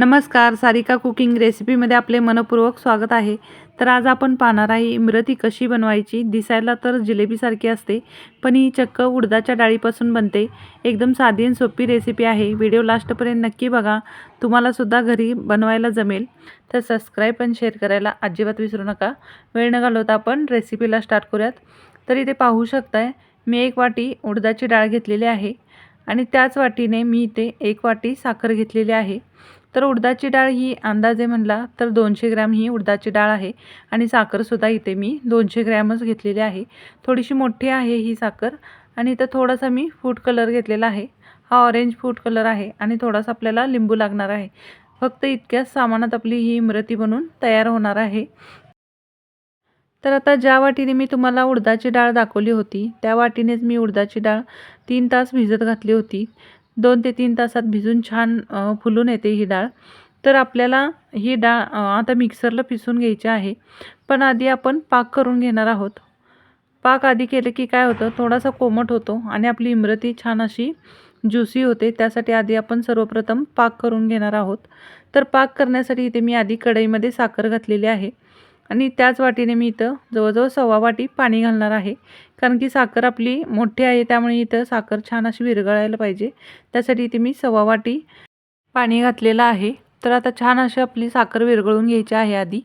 नमस्कार सारिका कुकिंग रेसिपीमध्ये आपले मनपूर्वक स्वागत आहे. तर आज आपण पाहणार आहे इमरती कशी बनवायची? दिसायला तर जिलेबीसारखी असते पण ही चक्क उडदाच्या डाळीपासून बनते. एकदम साधी आणि सोपी रेसिपी आहे. व्हिडिओ लास्टपर्यंत नक्की बघा. तुम्हालासुद्धा घरी बनवायला जमेल. तर सबस्क्राईब आणि शेअर करायला अजिबात विसरू नका. वेळ न घालवता आपण रेसिपीला स्टार्ट करूयात. तर इथे पाहू शकताय मी एक वाटी उडदाची डाळ घेतलेली आहे आणि त्याच वाटीने मी इथे एक वाटी साखर घेतलेली आहे. तर उडदाची डाळ ही अंदाजे म्हणला तर दोनशे ग्रॅम ही उडदाची डाळ आहे. आणि साखरसुद्धा इथे मी दोनशे ग्रॅमच घेतलेली आहे. थोडीशी मोठी आहे ही साखर. आणि इथं थोडासा मी फूड कलर घेतलेला आहे. हा ऑरेंज फूड कलर आहे आणि थोडासा आपल्याला लिंबू लागणार आहे. फक्त इतक्याच सामानात आपली ही इमरती बनून तयार होणार आहे. तर आता ज्या वाटीने मी तुम्हाला उडदाची डाळ दाखवली होती त्या वाटीनेच मी उडदाची डाळ तीन तास भिजत घातली होती. दोन ते तीन तासात भिजून छान फुलून येते ही डाळ. तर आपल्याला ही डाळ आता मिक्सरला पिसून घ्यायची आहे. पण आधी आपण पाक करून घेणार आहोत. पाक आधी केलं की काय होतं थोडासा कोमट होतो आणि आपली इमरती छान अशी ज्युसी होते. त्यासाठी आधी आपण सर्वप्रथम पाक करून घेणार आहोत. तर पाक करण्यासाठी इथे मी आधी कढईमध्ये साखर घातलेली आहे. आणि त्याच वाटीने मी इथं जवळजवळ सव्वा वाटी पाणी घालणार आहे. कारण की साखर आपली मोठी आहे त्यामुळे इथं साखर छान अशी विरघळायला पाहिजे. त्यासाठी इथे मी सव्वा वाटी पाणी घातलेलं आहे. तर आता छान अशी आपली साखर विरघळून घ्यायची आहे आधी.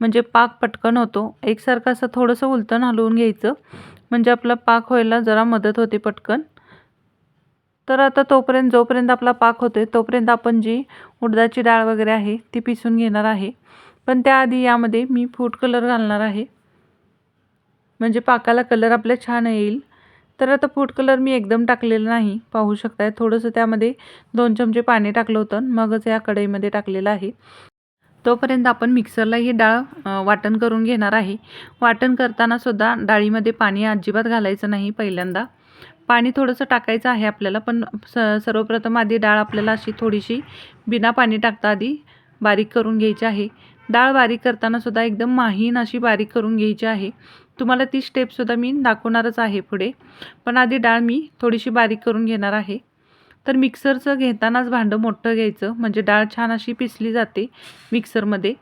म्हणजे पाक पटकन होतो. एकसारखं असं थोडंसं उलटण हलवून घ्यायचं. म्हणजे आपला पाक व्हायला जरा मदत होते पटकन. तर आता तोपर्यंत जोपर्यंत आपला पाक होतोय तोपर्यंत आपण जी उडदाची डाळ वगैरे आहे ती पिसून घेणार आहे. पण त्याआधी यामध्ये मी फूड कलर घालणार आहे. म्हणजे पाकाला कलर आपल्या छान येईल. तर आता फूड कलर मी एकदम टाकलेलं नाही. पाहू शकताय थोडंसं त्यामध्ये दोन चमचे पाणी टाकलं होतं मगच या कढईमध्ये टाकलेलं आहे. तोपर्यंत आपण मिक्सरला ही डाळ वाटण करून घेणार आहे. वाटण करताना सुद्धा डाळीमध्ये पाणी अजिबात घालायचं नाही पहिल्यांदा. पाणी थोडंसं टाकायचं आहे आपल्याला पण स सर्वप्रथम आधी डाळ आपल्याला अशी थोडीशी बिना पाणी टाकता आधी बारीक करून घ्यायची आहे. डाळ बारीक करताना सुद्धा एकदम माहीन अशी बारीक करून घ्यायची आहे. तुम्हाला ती स्टेपसुद्धा मी दाखवणारच आहे पुढे. पण आधी डाळ मी थोडीशी बारीक करून घेणार आहे. तर मिक्सरचं घेतानाच भांडं मोठं घ्यायचं. म्हणजे डाळ छान अशी पिसली जाते मिक्सरमध्ये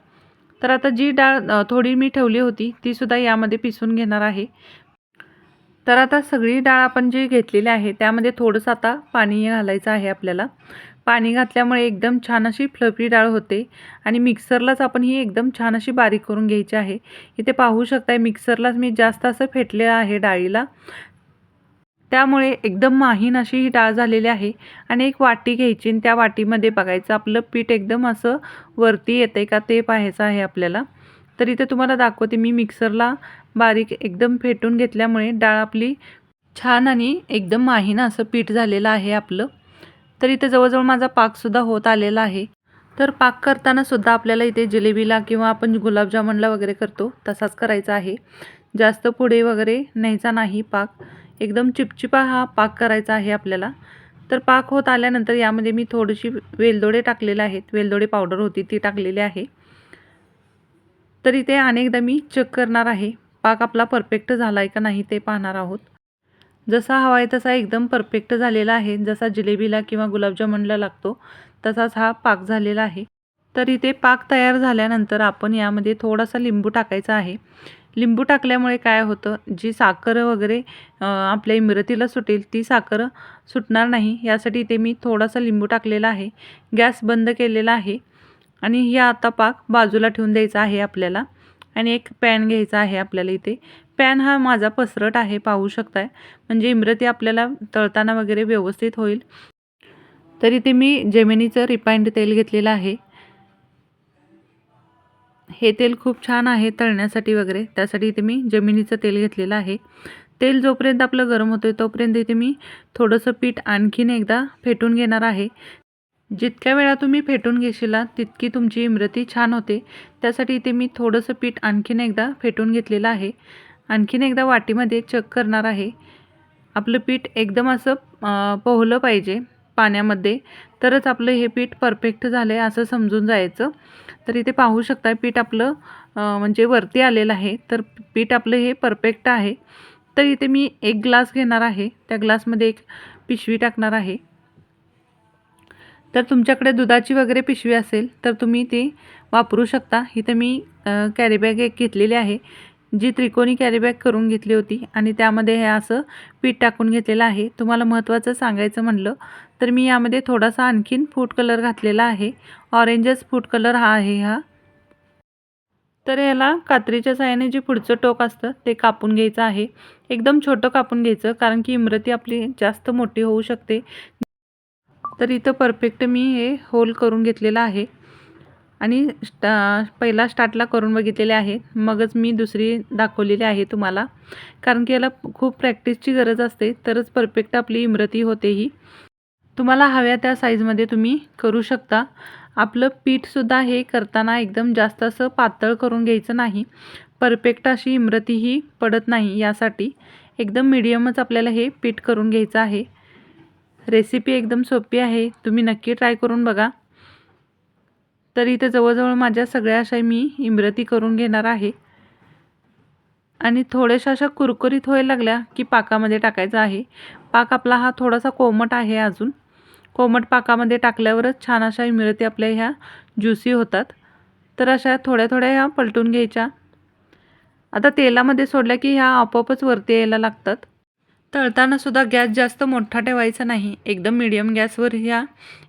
तर आता जी डाळ थोडी मी ठेवली होती तीसुद्धा यामध्ये पिसून घेणार आहे. तर आता सगळी डाळ आपण जी घेतलेली आहे त्यामध्ये थोडंसं आता पाणी घालायचं आहे आपल्याला. पाणी घातल्यामुळे एकदम छान अशी फ्लफी डाळ होते. आणि मिक्सरलाच आपण ही एकदम छान अशी बारीक करून घ्यायची आहे. इथे पाहू शकताय मिक्सरलाच मी जास्त असं फेटलेलं आहे डाळीला. त्यामुळे एकदम माहीन अशी ही डाळ झालेली आहे. आणि एक वाटी घ्यायची आणि त्या वाटीमध्ये बघायचं आपलं पीठ एकदम असं वरती येते का ते पाहायचं आहे आपल्याला. तर इथे तुम्हाला दाखवते मी मिक्सरला बारीक एकदम फेटून घेतल्यामुळे डाळ आपली छान आणि एकदम माहीन असं पीठ झालेलं आहे आपलं. तर इथे जवळजवळ माझा पाकसुद्धा होत आलेला आहे. तर पाक करताना सुद्धा आपल्याला इथे जिलेबीला किंवा आपण गुलाबजामुनला वगैरे करतो तसाच करायचा आहे. जास्त पुढे वगैरे न्यायचा नाही पाक. एकदम चिपचिपा हा पाक करायचा आहे आपल्याला. तर पाक होत आल्यानंतर यामध्ये मी थोडीशी वेलदोडे टाकलेले आहेत. वेलदोडे पावडर होती ती टाकलेली आहे. तर इथे अनेकदा मी चेक करणार आहे. पाक आपला परफेक्ट झाला आहे का नाही ते पाहणार आहोत. जसा हवा आहे तसा एकदम परफेक्ट झालेला आहे. जसा जिलेबीला किंवा गुलाबजामुनला लागतो तसाच हा पाक झालेला आहे. तर इथे पाक तयार झाल्यानंतर आपण यामध्ये थोडासा लिंबू टाकायचा आहे. लिंबू टाकल्यामुळे काय होतं जी साखर वगैरे आपल्या इमरतीला सुटेल ती साखर सुटणार नाही. यासाठी इथे मी थोडासा लिंबू टाकलेला आहे. गॅस बंद केलेला आहे. आणि ही आता पाक बाजूला ठेवून द्यायचा आहे आपल्याला. आणि एक पॅन घ्यायचा आहे आपल्याला इथे. पॅन हा माझा पसरट आहे पाहू शकताय. म्हणजे इमरती आपल्याला तळताना वगैरे व्यवस्थित होईल. तर इथे मी जेमिनीचं रिफाईंड तेल घेतलेलं आहे. हे तेल खूप छान आहे तळण्यासाठी वगैरे. त्यासाठी इथे मी जमिनीचं तेल घेतलेलं आहे. तेल जोपर्यंत आपलं गरम होतं तोपर्यंत इथे मी थोडंसं पीठ आणखीन एकदा फेटून घेणार आहे. जितक्या वेळा तुम्ही फेटून घेशीला तितकी तुमची इमरती छान होते. त्यासाठी इथे मी थोडंसं पीठ आणखीन एकदा फेटून घेतलेलं आहे. आणखीन एकदा वाटीमध्ये चक करणार आहे. आपलं पीठ एकदम असं पोहलं पाहिजे पाण्यामध्ये. तरच आपलं हे पीठ परफेक्ट झालं आहे असं समजून जायचं. तर इथे पाहू शकता पीठ आपलं म्हणजे वरती आलेलं आहे. तर पीठ आपलं हे परफेक्ट आहे. तर इथे मी एक ग्लास घेणार आहे. त्या ग्लासमध्ये एक पिशवी टाकणार आहे. तर तुमच्याकडे दुधाची वगैरे पिशवी असेल तर तुम्ही ती वापरू शकता. इथं मी कॅरीबॅग एक घेतलेली आहे. जी त्रिकोणी कॅरीबॅग करून घेतली होती आणि त्यामध्ये हे असं पीठ टाकून घेतलेलं आहे. तुम्हाला महत्त्वाचं सांगायचं म्हणलं तर मी यामध्ये थोडासा आणखीन फूड कलर घातलेला आहे. ऑरेंजच फूड कलर हा आहे हा. तर याला कात्रीच्या साह्याने जे पुढचं टोक असतं ते कापून घ्यायचं आहे. एकदम छोटं कापून घ्यायचं कारण की इमरती आपली जास्त मोठी होऊ शकते. तर इथं परफेक्ट मी हे होल करून घेतलेलं आहे. आणि स्टा पहिला स्टार्टला करून बघितलेले आहे. मगच मी दुसरी दाखवलेली आहे तुम्हाला. कारण की याला खूप प्रॅक्टिसची गरज असते तरच परफेक्ट आपली इमरती होते ही. तुम्हाला हव्या त्या साईजमध्ये तुम्ही करू शकता. आपलं पीठसुद्धा हे करताना एकदम जास्त असं पातळ करून घ्यायचं नाही. परफेक्ट अशी इमरतीही पडत नाही यासाठी. एकदम मिडियमच आपल्याला हे पीठ करून घ्यायचं आहे. रेसिपी एकदम सोपी आहे. तुम्ही नक्की ट्राय करून बघा. तर इथे जवळजवळ माझ्या सगळ्या अशा मी इमरती करून घेणार आहे. आणि थोड्याशा अशा कुरकुरीत व्हायला लागल्या की पाकामध्ये टाकायचं आहे. पाक आपला हा थोडासा कोमट आहे अजून. कोमट पाकामध्ये टाकल्यावरच छान अशा इमरती आपल्या ह्या ज्युसी होतात. तर अशा थोड्या थोड्या ह्या पलटून घ्यायच्या. आता तेलामध्ये सोडल्या की ह्या आपोआपच वरती यायला लागतात. तळतानासुद्धा गॅस जास्त मोठा ठेवायचा नाही. एकदम मिडियम गॅसवर ह्या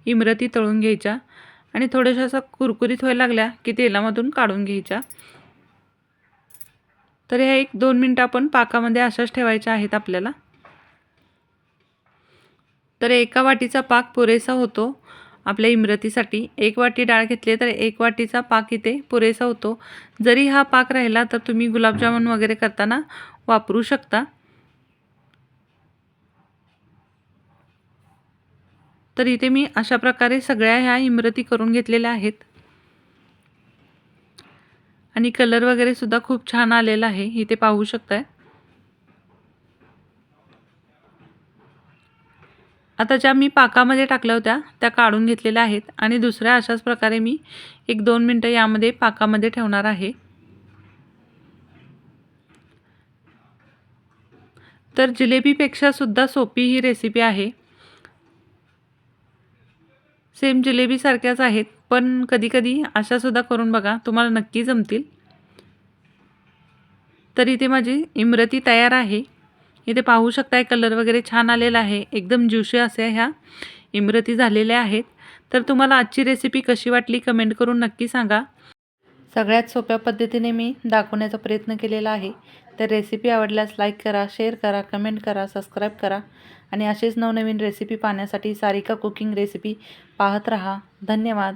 इमरती तळून घ्यायच्या. आणि थोड्याशा असा कुरकुरीत व्हायला लागल्या की तेलामधून काढून घ्यायच्या. तर ह्या एक दोन मिनटं आपण पाकामध्ये अशाच ठेवायच्या आहेत आपल्याला. तर एका वाटीचा पाक पुरेसा होतो आपल्या इमरतीसाठी. एक वाटी डाळ घेतली तर एक वाटीचा पाक इथे पुरेसा होतो. जरी हा पाक राहिला तर तुम्ही गुलाबजामुन वगैरे करताना वापरू शकता. तर इथे मी अशा प्रकारे सगळ्या ह्या इमरती करून घेतलेल्या आहेत. आणि कलर वगैरे सुद्धा खूप छान आलेला आहे. इथे पाहू शकताय. आता ज्या मी पाकामध्ये टाकल्या होत्या त्या काढून घेतलेल्या आहेत. आणि दुसऱ्या अशाच प्रकारे मी एक दोन मिनटं यामध्ये पाकामध्ये ठेवणार आहे. तर जिलेबीपेक्षा सुद्धा सोपी ही रेसिपी आहे. सेम जिलेबीसारख्याच आहेत पण कधीकधी अशासुद्धा करून बघा तुम्हाला नक्की जमतील. तर इथे माझी इमरती तयार आहे. इथे पाहू शकताय कलर वगैरे छान आलेला आहे एकदम ज्युशी असे ह्या इमरती झालेल्या आहेत. तर तुम्हाला आजची रेसिपी कशी वाटली कमेंट करून नक्की सांगा. सगळ्यात सोप्या पद्धतीने मी दाखवण्याचा प्रयत्न केलेला आहे. तर रेसिपी आवडल्यास लाईक करा शेअर करा कमेंट करा सबस्क्राईब करा. आणि असेच नवनवीन रेसिपी पाहण्यासाठी सारिका कुकिंग रेसिपी पाहत रहा. धन्यवाद.